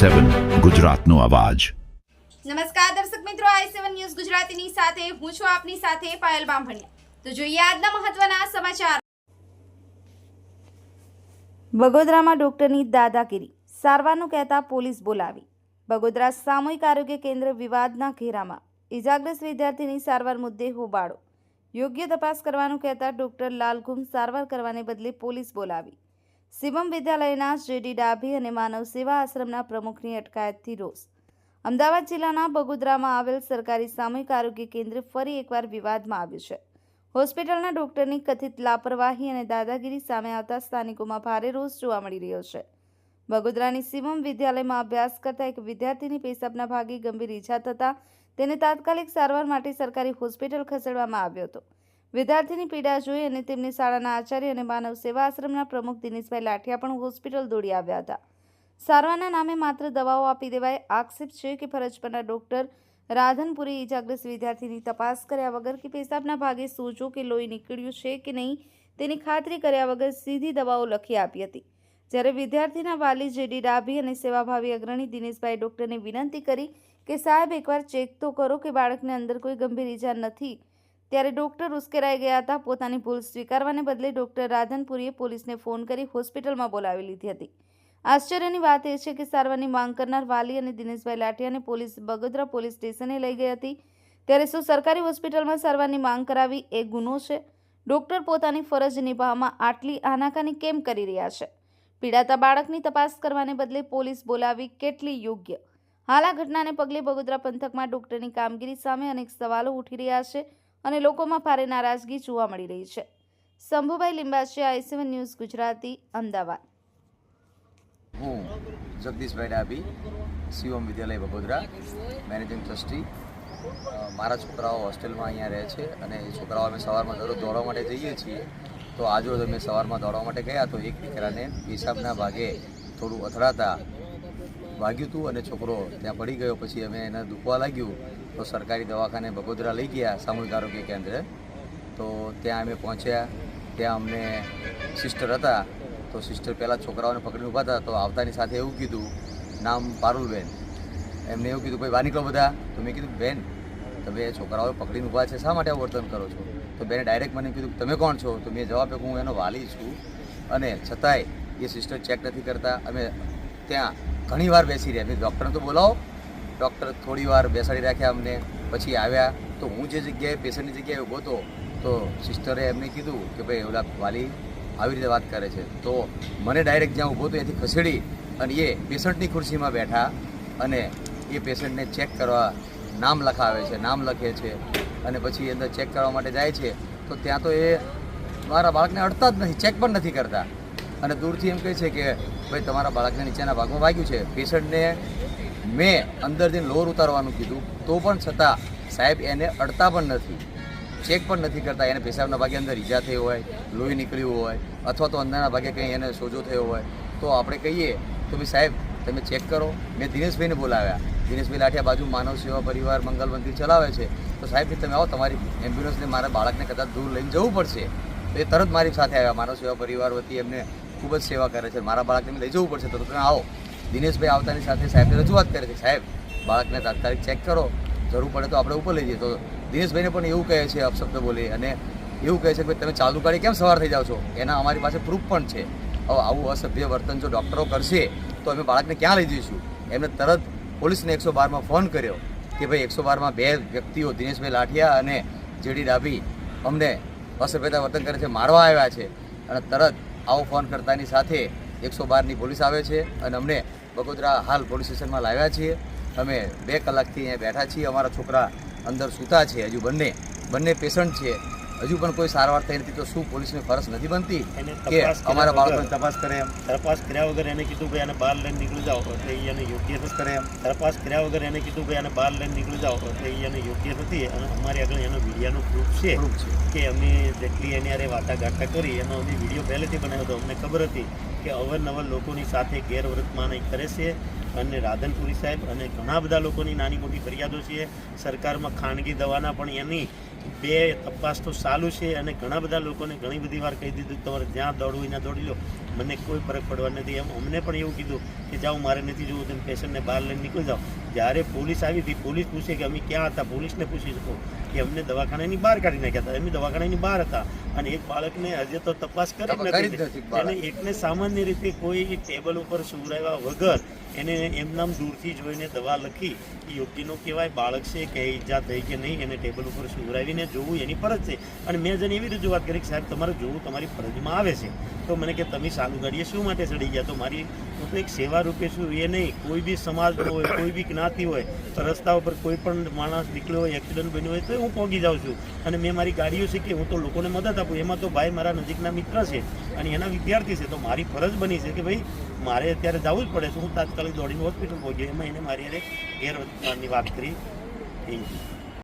સેવન ગુજરાતનો અવાજ. નમસ્કાર દર્શક મિત્રો આઈ સેવન ન્યૂઝ ગુજરાતીની સાથે હું છું આપની સાથે પાયલ બામભણિયા. તો જોઈએ આજના મહત્વના સમાચાર. બગોદરામાં ડોક્ટરની દાદાગીરી. સારવારનું કહેતા પોલીસ બોલાવી. બગોદરા સામૂહિક આરોગ્ય કેન્દ્ર વિવાદના ઘેરામાં. ઇજાગ્રસ્ત વિદ્યાર્થીની સારવાર મુદ્દે હોબાળો. યોગ્ય તપાસ કરવાનું કહેતા ડોક્ટર લાલઘુમ સારવાર કરવાને બદલે પોલીસ બોલાવી. શિવમ વિદ્યાલયના જેડી ડાભી અને માનવ સેવા આશ્રમના પ્રમુખની અટકાયતથી રોષ. અમદાવાદ જિલ્લાના બગોદરામાં આવેલ સરકારી સામૂહિક આરોગ્ય કેન્દ્ર ફરી એકવાર વિવાદમાં આવ્યું છે. હોસ્પિટલના ડોક્ટરની કથિત લાપરવાહી અને દાદાગીરી સામે આવતા સ્થાનિકોમાં ભારે રોષ જોવા મળી રહ્યો છે. બગોદરાની શિવમ વિદ્યાલયમાં અભ્યાસ કરતા એક વિદ્યાર્થીની પેશાબના ભાગે ગંભીર ઈજા થતાં તેને તાત્કાલિક સારવાર માટે સરકારી હોસ્પિટલ ખસેડવામાં આવ્યો હતો. વિદ્યાર્થીની પીડા જોઈ અને તેમની શાળાના આચાર્ય અને માનવ સેવા આશ્રમના પ્રમુખ દિનેશભાઈ લાઠિયા પણ હોસ્પિટલ દોડી આવ્યા હતા. સારવારના નામે માત્ર દવાઓ આપી દેવાય આક્ષેપ છે કે ફરજ પરના ડોક્ટર રાધનપુરી ઇજાગ્રસ્ત વિદ્યાર્થીની તપાસ કર્યા વગર કે પેશાબના ભાગે સોજો કે લોહી નીકળ્યું છે કે નહીં તેની ખાતરી કર્યા વગર સીધી દવાઓ લખી આપી હતી. જ્યારે વિદ્યાર્થીના વાલી જેડી ડાભી અને સેવાભાવી અગ્રણી દિનેશભાઈ ડોક્ટરને વિનંતી કરી કે સાહેબ એકવાર ચેક તો કરો કે બાળકને અંદર કોઈ ગંભીર ઈજા નથી ત્યારે ડોક્ટર ઉશ્કેરાઈ ગયા હતા પોતાની ભૂલ સ્વીકારવાને બદલે ડોક્ટર રાધનપુરીએ પોલીસને ફોન કરી હોસ્પિટલમાં બોલાવી લીધી હતી. આશ્ચર્યની વાત એ છે કે સારવારની માંગ કરનાર વાલી અને દિનેશભાઈ લાઠિયાને પોલીસ બગોદરા પોલીસ સ્ટેશને લઈ ગઈ હતી. ત્યારે શું સરકારી હોસ્પિટલમાં સારવારની માંગ કરાવી એ ગુનો છે? ડોક્ટર પોતાની ફરજ નિભાવવામાં આટલી આનાકાની કેમ કરી રહ્યા છે? પીડાતા બાળકની તપાસ કરવાને બદલે પોલીસ બોલાવી કેટલી યોગ્ય? હાલ આ ઘટનાને પગલે બગોદરા પંથકમાં ડોક્ટરની કામગીરી સામે અનેક સવાલો ઉઠી રહ્યા છે. અને લોકોમાં ભારે નારાજગી જોવા મળી રહી છે. Shambhubhai Limbachiya I seven news Gujarati, Ahmedabad. હું જગદીશભાઈ ડાભી, શિવમ વિદ્યાલય બગોદરા મેનેજિંગ ટ્રસ્ટી. મારા છોકરાઓ હોસ્ટેલમાં અહીંયા રહે છે અને એ છોકરાઓ અમે સવારમાં દરરોજ દોડવા માટે જઈએ છીએ. તો આજરોજ અમે સવારમાં દોડવા માટે ગયા તો એક દીકરાને પેશાબના ભાગે થોડું અથડાતા વાગ્યું હતું અને છોકરો ત્યાં પડી ગયો. પછી અમે એને દુખવા લાગ્યું. તો સરકારી દવાખાને બગોદરા લઈ ગયા સામૂહિક આરોગ્ય કેન્દ્ર. તો ત્યાં અમે પહોંચ્યા. ત્યાં અમને સિસ્ટર હતા. તો સિસ્ટર પહેલાં છોકરાઓને પકડીને ઊભા હતા. તો આવતાની સાથે એવું કીધું, નામ પારુલબેન. એમને એવું કીધું, ભાઈ બહાર નીકળો બધા. તો મેં કીધું, બેન, તમે છોકરાઓ પકડીને ઊભા છે, શા માટે વર્તન કરો છો? તો બેને ડાયરેક્ટ મને કીધું, તમે કોણ છો? તો મેં જવાબ આપ્યો, હું એનો વાલી છું. અને છતાંય એ સિસ્ટર ચેક નથી કરતા. અમે ત્યાં ઘણી વાર બેસી રહ્યા. મેં ડૉક્ટરને તો બોલાવો ડૉક્ટર થોડી વાર બેસાડી રાખ્યા અમને, પછી આવ્યા. તો હું જે જગ્યાએ, પેશન્ટની જગ્યાએ ઊભો હતો, તો સિસ્ટરે એમને કીધું કે ભાઈ ઓલા વાલી આવી રીતે વાત કરે છે. તો મને ડાયરેક્ટ જ્યાં ઊભો હતો ત્યાંથી ખસેડી અને એ પેશન્ટની ખુરશીમાં બેઠા અને એ પેશન્ટને ચેક કરવા નામ લખાવે છે, નામ લખે છે અને પછી અંદર ચેક કરવા માટે જાય છે. તો ત્યાં તો એ મારા બાળકને અડતા જ નથી, ચેક પણ નથી કરતા. અને દૂરથી એમ કહે છે કે ભાઈ તમારા બાળકને નીચેના ભાગમાં વાગ્યું છે. પેશન્ટને મેં અંદરથી લોર ઉતારવાનું કીધું. તો પણ છતાં સાહેબ એને અડતા પણ નથી. ચેક પણ નથી કરતા. એને પેશાબના ભાગે અંદર ઈજા થઈ હોય, લોહી નીકળ્યું હોય, અથવા તો અંદરના ભાગે કંઈ એને સોજો થયો હોય, તો આપણે કહીએ તો ભાઈ સાહેબ, તમે ચેક કરો. મેં દિનેશભાઈને બોલાવ્યા. દિનેશભાઈ લાઠિયા બાજુ માનવ સેવા પરિવાર મંગલ મંદિર ચલાવે છે. તો સાહેબ તમે આવો, તમારી એમ્બ્યુલન્સને મારા બાળકને કદાચ દૂર લઈને જવું પડશે. તો એ તરત મારી સાથે આવ્યા. માનવ સેવા પરિવાર વતી એમને ખૂબ જ સેવા કરે છે. મારા બાળકને લઈ જવું પડશે. તો તમે આવો. દિનેશભાઈ આવતાની સાથે સાહેબને રજૂઆત કરે છે. સાહેબ, બાળકને તાત્કાલિક ચેક કરો. જરૂર પડે તો આપણે ઉપર લઈ જઈએ. તો દિનેશભાઈને પણ એવું કહે છે, અપશબ્દ બોલી અને એવું કહે છે કે તમે ચાલુ ગાડી કેમ સવાર થઈ જાઓ છો? એના અમારી પાસે પ્રૂફ પણ છે. હવે આવું અસભ્ય વર્તન જો ડૉક્ટરો કરશે, તો અમે બાળકને ક્યાં લઈ જઈશું? એમને તરત પોલીસને એકસો બારમાં ફોન કર્યો કે, ભાઈ, એકસો બારમાં બે વ્યક્તિઓ દિનેશભાઈ લાઠિયા અને જેડી ડાભી અમને અસભ્યતા વર્તન કરે છે, મારવા આવ્યા છે. અને તરત આવો ફોન કરતાની સાથે એકસો બારની પોલીસ આવે છે અને અમને બગોદરા હાલ પોલીસ સ્ટેશનમાં લાવ્યા છીએ. અમે બે કલાકથી અહીંયા બેઠા છીએ. અમારા છોકરા અંદર સૂતા છે. હજુ બંને બંને પેશન્ટ છે. હજુ પણ કોઈ સારવાર થઈ નથી તો શું પોલીસની ફરજ નથી બનતી કે અમારા બાળકોની તપાસ કરે એમ? તપાસ કર્યા વગર એને કીધું ભાઈ આને બહાર લઈને નીકળી જાઓ એટલે એને યોગ્ય નથી કરે એમ? તપાસ કર્યા વગર એને કીધું ભાઈ આને બહાર લઈને નીકળી જાઓ એટલે એને યોગ્ય નથી. અને અમારી આગળ એનો વિડીયાનો પ્રૂફ છે કે અમે જેટલી એની અરે વાટાઘાટા કરી એનો અમે વીડિયો પહેલેથી બનાવ્યો હતો. અમને ખબર હતી કે અવારનવાર લોકોની સાથે ગેરવર્તમાન કરે છે. અને રાધનપુરી સાહેબ અને ઘણા બધા લોકોની નાની મોટી ફરિયાદો છે. સરકારમાં ખાનગી દવાના પણ એની બે તપાસ તો ચાલુ છે અને ઘણા બધા લોકોને ઘણી બધી વાર કહી દીધું તમારે જ્યાં દોડવું ત્યાં દોડી લો. મને કોઈ ફરક પડવા નથી. એમ અમને પણ એવું કીધું કે જાઓ, મારે નથી જોવું, તમે પેશન્ટને બહાર લઈને નીકળી જાઓ. જ્યારે પોલીસ આવી હતી પોલીસ પૂછે કે અમે ક્યાં હતા પોલીસને પૂછી શકો કે અમને દવાખાનાની બહાર કાઢી નાખ્યા હતા અમે દવાખાનાની બહાર હતા. અને એક બાળકને હજે તો તપાસ કરી નથી અને એકને સામાન્ય રીતે કોઈ ટેબલ ઉપર સુવડાવ્યા વગર એને એમનામ દૂરથી જોઈને દવા લખી એ યોગ્યનો કહેવાય બાળક છે કે ઈજા થઈ કે નહીં એને ટેબલ ઉપર સુવડાવીને જોવું એની ફરજ છે. અને મેં જેને એવી રજૂઆત કરી કે સાહેબ તમારે જોવું તમારી ફરજમાં આવે છે. તો મને કે તમે સાલું ગાડીએ શું માટે ચડી ગયા? તો મારી હું તો એક સેવા રૂપે છું એ નહીં. કોઈ બી સમાજનો હોય કોઈ બી જ્ઞાતિ હોય, તો રસ્તા ઉપર કોઈ પણ માણસ નીકળ્યો હોય એક્સિડન્ટ બન્યો હોય, તો હું પહોંચી જાઉં છું. અને મેં મારી ગાડીઓ શીખી હું તો લોકોને મદદ આપું, એમાં તો ભાઈ મારા નજીકના મિત્ર છે અને એના વિદ્યાર્થી છે, તો મારી ફરજ બની છે કે ભાઈ મારે અત્યારે જવું જ પડે છે. હું તાત્કાલિક દોડીને હોસ્પિટલ પહોંચ્યો, એમાં એને મારી અરે ગેરવર્તમાનની વાત કરી. Thank you